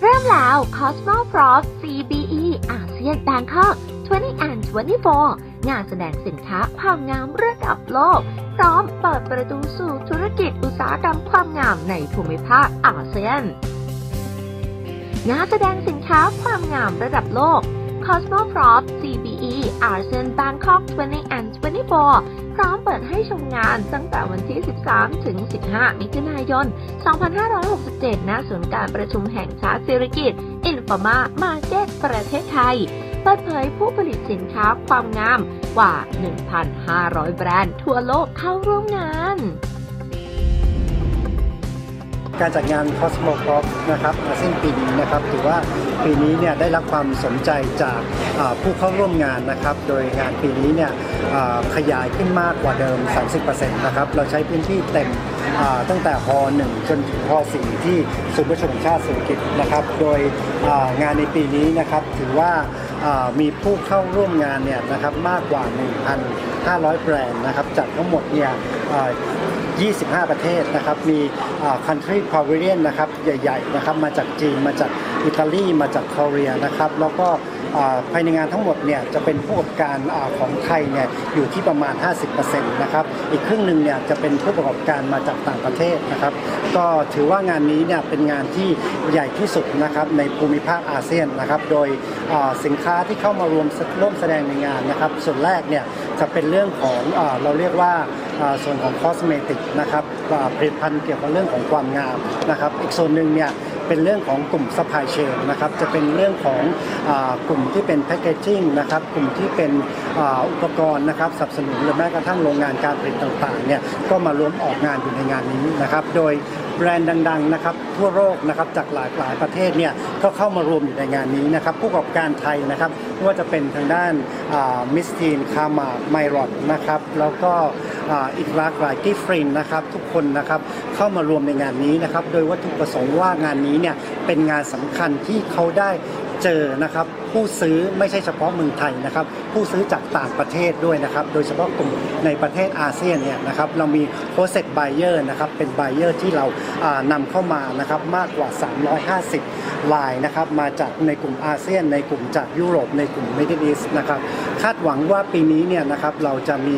เริ่มแล้ว Cosmo Prof CBE อาเซียนแบงคอก20 and 24 งานแสดงสินค้าความงามระดับโลก พร้อมเปิดประตูสู่ธุรกิจอุตสาหกรรมความงามในภูมิภาคอาเซียน งานแสดงสินค้าความงามระดับโลก Cosmo Prof CBE ASEAN Bangkok 20 and 24 พร้อมเปิดให้ชมงานตั้งแต่วันที่ 13 ถึง 15 มิถุนายน 2567 ณ ศูนย์การประชุมแห่งชาติสิริกิตอินฟอร์มามาร์เก็ตประเทศไทย เปิดเผยผู้ผลิตสินค้าความงามกว่า 1,500 แบรนด์ทั่วโลกเข้าร่วมงาน การจัดงาน Cosmo Pop นะครับอาเซียนปีนี้นะครับถือว่าปีนี้เนี่ยได้รับความสนใจจากผู้เข้าร่วมงานนะครับ โดยงานปีนี้เนี่ยขยายขึ้นมากกว่าเดิม 30%นะครับเราใช้พื้นที่เต็มตั้งแต่ฮ1จนถึงฮ4ที่ศูนย์ประชุมชาติเศรษฐกิจนะครับ โดยงานในปีนี้นะครับถือว่ามีผู้เข้าร่วมงานเนี่ยนะครับมากกว่า 1,500 แบรนด์นะครับจัดทั้งหมดเนี่ย 25 ประเทศนะครับ มี country pavilion นะครับ ใหญ่ ๆ นะครับ มาจากจีน มาจากอิตาลี มาจากเกาหลีนะครับ แล้วก็ ภายในงานทั้งหมดเนี่ยจะเป็นผู้ประกอบการอของไทยเนี่ยอยู่ที่ประมาณ 50%นะครับอีกครึ่งหนึ่งเนี่ยจะเป็นผู้ประกอบการมาจากต่างประเทศนะครับก็ถือว่างานนี้เนี่ยเป็นงานที่ใหญ่ที่สุดนะครับในภูมิภาคอาเซียนนะครับโดยสินค้าที่เข้ามารวมร่วมแสดงในงานนะครับส่วนแรกเนี่ยจะเป็นเรื่องของอเราเรียกว่าส่วนของคอสเมติกนะครับผลิตภัณฑ์เกี่ยวกับเรื่องของความงามนะครับอีกส่วนหนึ่งเนี่ย เป็นเรื่องของกลุ่ม supply chain นะครับจะเป็นเรื่องของอกลุ่มที่เป็น packaging นะครับกลุ่มที่เป็นอุปกรณ์นะครับสนับสนุนหรือแม้กระทั่งโรงงานการผลิตต่างๆเนี่ยก็มาร่วมออกงานอยู่ในงานนี้นะครับ โดย รนด์ดังๆนะครับทั่วโลกนะครับจากหลากหลายประเทศเนี่ยก็เข้ามารวมอยู่ในงานนี้นะครับผู้ประกอบการไทยนะครับไม่ว่าจะเป็นทางด้านมิสทีนคามาไมรอดนะครับแล้วก็อีกหลากหลายกิฟฟรินนะครับทุกคนนะครับเข้ามารวมในงานนี้นะครับโดยวัตถุประสงค์ว่างานนี้เนี่ยเป็นงานสำคัญที่เขาได้เจอนะครับ ผู้ซื้อไม่ใช่เฉพาะเมืองไทยนะครับ ผู้ซื้อจากต่างประเทศด้วยนะครับ โดยเฉพาะกลุ่มในประเทศอาเซียนเนี่ยนะครับ เรามีโ o เซ t ไบเออร์นะครับ เป็นไบเออร์ที่เราอ่านำเข้ามานะครับมากกว่า 350 ลายนะครับ มาจากในกลุ่มอาเซียน ในกลุ่มจากยุโรป ในกลุ่ม Middle East นะครับ คาดหวังว่าปีนี้เนี่ยนะครับเราจะมี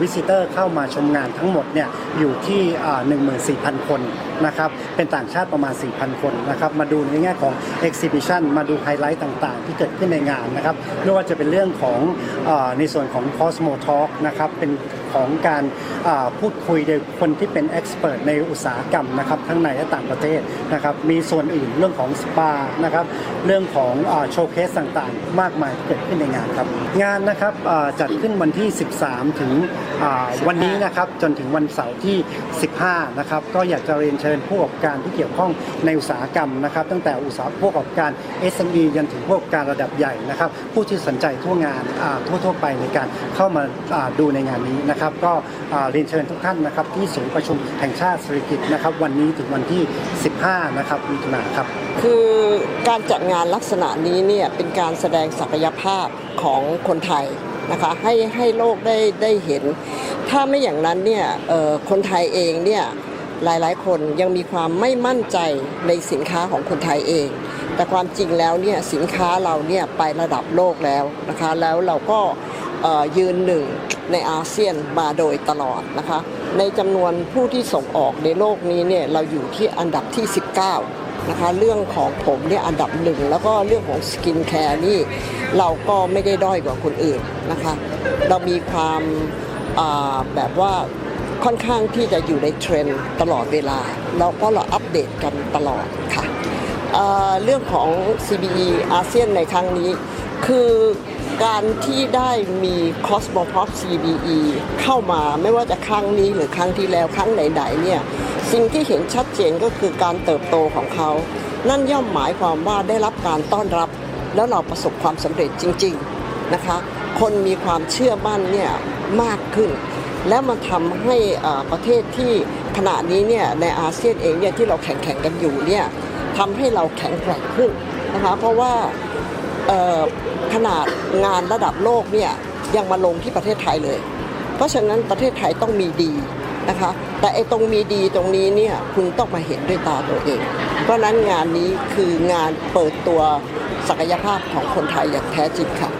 วิสิเตอร์เข้ามาชมงานทั้งหมดเนี่ยอยู่ที่อ่า14,000 คนนะครับเป็นต่างชาติประมาณ 4,000 คนนะครับมาดูในแง่ของ Exhibition มาดูไฮไลท์ต่างๆที่เกิดขึ้นในงานนะครับไม่ว่าจะเป็นเรื่องของอาในส่วนของ Cosmo Talk นะครับเป็นของการอ่าพูดคุยโดยคนที่เป็น Expert ในอุตสาหกรรมนะครับทั้งในและต่างประเทศนะครับมีส่วนอื่นเรื่องของสปานะครับเรื่องของโชว์เคสต่างๆ มากมายที่เกิดขึ้นในงานครับงานนะครับอ่าจัดขึ้นวันที่ 13 ถึงอ่าวันนี้นะครับจนถึงวันเสาร์ที่ 15 นะครับก็อยากจะเรียนเชิญผู้ประกอบการที่เกี่ยวข้องในอุตสาหกรรมนะครับตั้งแต่อุตสาหผู้ประกอบการ SME ยันถึงผู้ประกอบการระดับใหญ่นะครับ ผู้ที่สนใจทั่วงานอ่าทั่วๆไปในการเข้ามาาดูในงานนี้นะครับ ก็เรียนเชิญทุกท่านนะครับ ที่ศูนย์ประชุมแห่งชาติสิริกิตนะครับ วันนี้ถึงวันที่ 15 นะครับมิถุนายนครับ คือการจัดงานลักษณะนี้เนี่ยเป็นการแสดงศักยภาพของคนไทยนะคะให้ให้โลกได้ได้เห็น ถ้าไม่อย่างนั้นเนี่ยคนไทยเองเนี่ย หลายๆ คนยังมีความไม่มั่นใจในสินค้าของคนไทยเอง แต่ความจริงแล้วเนี่ยสินค้าเราเนี่ยไประดับโลกแล้วนะคะ แล้วเราก็ยืนหนึ่งในอาเซียนมาโดยตลอดนะคะ ในจำนวนผู้ที่ส่งออกในโลกนี้เนี่ยเราอยู่ที่อันดับที่ 19 นะคะ เรื่องของผมเนี่ยอันดับหนึ่งแล้วก็เรื่องของสกินแคร์นี่เราก็ไม่ได้ด้อยกว่าคนอื่นนะคะ เรามีความแบบว่า ค่อนข้างที่จะอยู่ในเทรนด์ตลอดเวลา แล้วก็เราอัปเดตกันตลอดค่ะเเรื่องของ CBE อาเซียนในครั้งนี้ คือการที่ได้มี Cosmopop CBE เข้ามาไม่ว่าจะครั้งนี้หรือครั้งที่แล้วครั้งไหนๆเนี่ยสิ่งที่เห็นชัดเจนก็คือการเติบโตของเขา นั่นย่อมหมายความว่าได้รับการต้อนรับ แล้วเราประสบความสำเร็จจริง ๆนะคะ คนมีความเชื่อมั่นเนี่ยมากขึ้น แล้วมันทำให้ประเทศที่ขณะนี้เนี่ยในอาเซียนเองเนี่ยที่เราแข่งๆกันอยู่เนี่ยทำให้เราแข็งแกร่งขึ้นนะคะเพราะว่าขนาดงานระดับโลกเนี่ยยังมาลงที่ประเทศไทยเลย เพราะฉะนั้นประเทศไทยต้องมีดีนะคะแต่ไอ้ตรงมีดีตรงนี้เนี่ยคุณต้องมาเห็นด้วยตาตัวเอง เพราะนั้นงานนี้คืองานเปิดตัวศักยภาพของคนไทยอย่างแท้จริงค่ะ